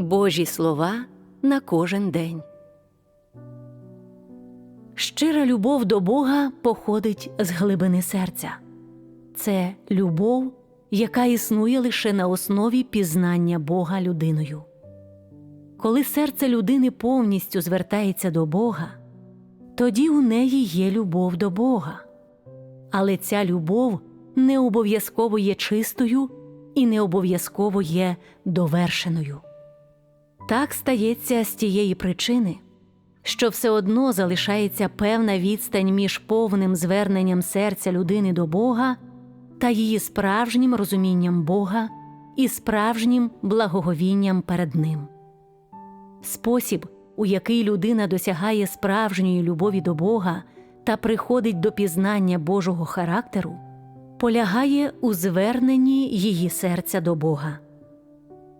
Божі слова на кожен день. Щира любов до Бога походить з глибини серця. Це любов, яка існує лише на основі пізнання Бога людиною. Коли серце людини повністю звертається до Бога, тоді у неї є любов до Бога. Але ця любов не обов'язково є чистою і не обов'язково є довершеною. Так стається з тієї причини, що все одно залишається певна відстань між повним зверненням серця людини до Бога та її справжнім розумінням Бога і справжнім благоговінням перед Ним. Спосіб, у який людина досягає справжньої любові до Бога та приходить до пізнання Божого характеру, полягає у зверненні її серця до Бога.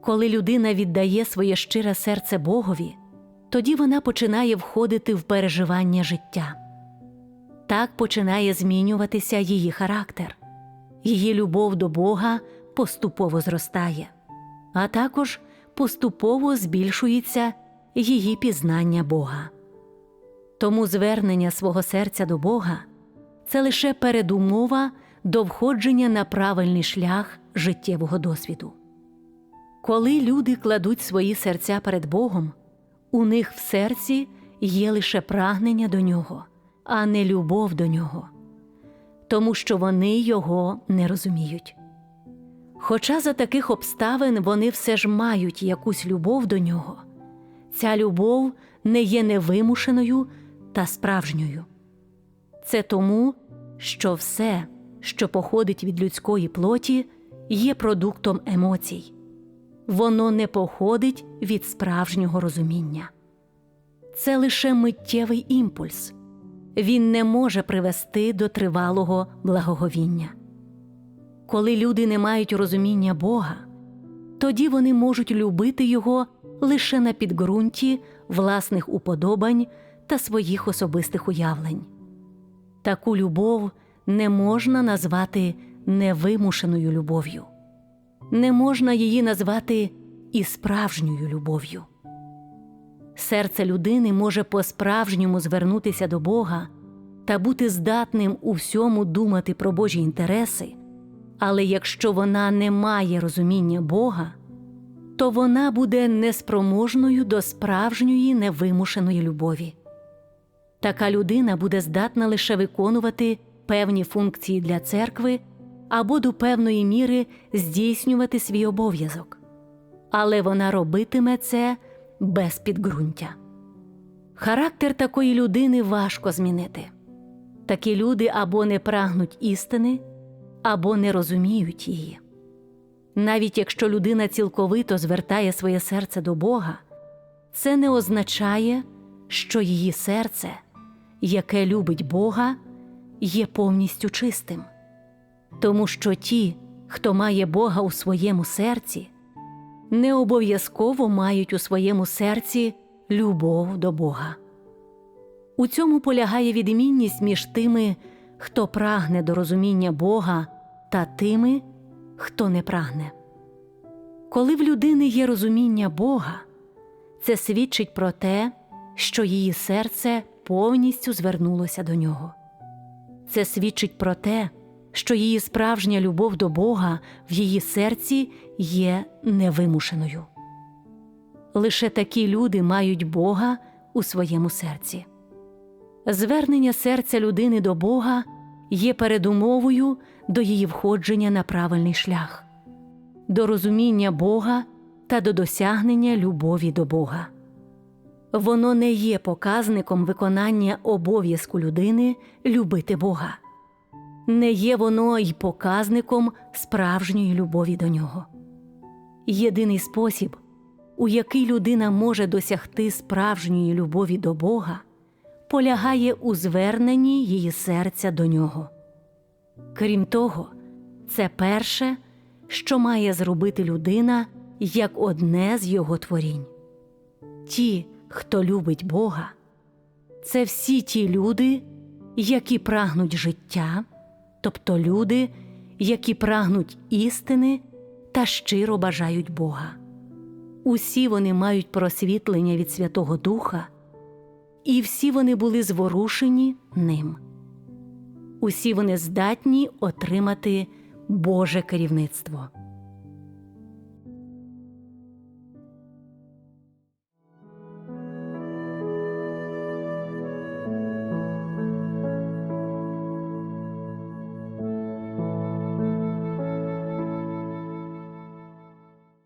Коли людина віддає своє щире серце Богові, тоді вона починає входити в переживання життя. Так починає змінюватися її характер, її любов до Бога поступово зростає, а також поступово збільшується її пізнання Бога. Тому звернення свого серця до Бога це лише передумова до входження на правильний шлях життєвого досвіду. Коли люди кладуть свої серця перед Богом, у них в серці є лише прагнення до нього, а не любов до нього, тому що вони його не розуміють. Хоча за таких обставин вони все ж мають якусь любов до нього, ця любов не є невимушеною та справжньою. Це тому, що все, що походить від людської плоті, є продуктом емоцій, воно не походить від справжнього розуміння. Це лише миттєвий імпульс, він не може привести до тривалого благоговіння. Коли люди не мають розуміння Бога, тоді вони можуть любити Його лише на підґрунті власних уподобань та своїх особистих уявлень. Таку любов не можна назвати невимушеною любов'ю, не можна її назвати і справжньою любов'ю. Серце людини може по-справжньому звернутися до Бога та бути здатним у всьому думати про Божі інтереси, але якщо вона не має розуміння Бога, то вона буде неспроможною до справжньої невимушеної любові. Така людина буде здатна лише виконувати певні функції для церкви або до певної міри здійснювати свій обов'язок, але вона робитиме це без підґрунтя. Характер такої людини важко змінити. Такі люди або не прагнуть істини, або не розуміють її. Навіть якщо людина цілковито звертає своє серце до Бога, це не означає, що її серце, яке любить Бога, є повністю чистим, тому що ті, хто має Бога у своєму серці, не обов'язково мають у своєму серці любов до Бога. У цьому полягає відмінність між тими, хто прагне до розуміння Бога, та тими, хто не прагне. Коли в людини є розуміння Бога, це свідчить про те, що її серце повністю звернулося до нього. Це свідчить про те, що її справжня любов до Бога в її серці є невимушеною. Лише такі люди мають Бога у своєму серці. Звернення серця людини до Бога є передумовою до її входження на правильний шлях, до розуміння Бога та до досягнення любові до Бога. Воно не є показником виконання обов'язку людини любити Бога, не є воно й показником справжньої любові до нього. Єдиний спосіб, у який людина може досягти справжньої любові до Бога, полягає у зверненні її серця до нього. Крім того, це перше, що має зробити людина як одне з його творінь. Ті, хто любить Бога, це всі ті люди, які прагнуть життя, тобто люди, які прагнуть істини та щиро бажають Бога. Усі вони мають просвітлення від Святого Духа, і всі вони були зворушені ним. Усі вони здатні отримати Боже керівництво.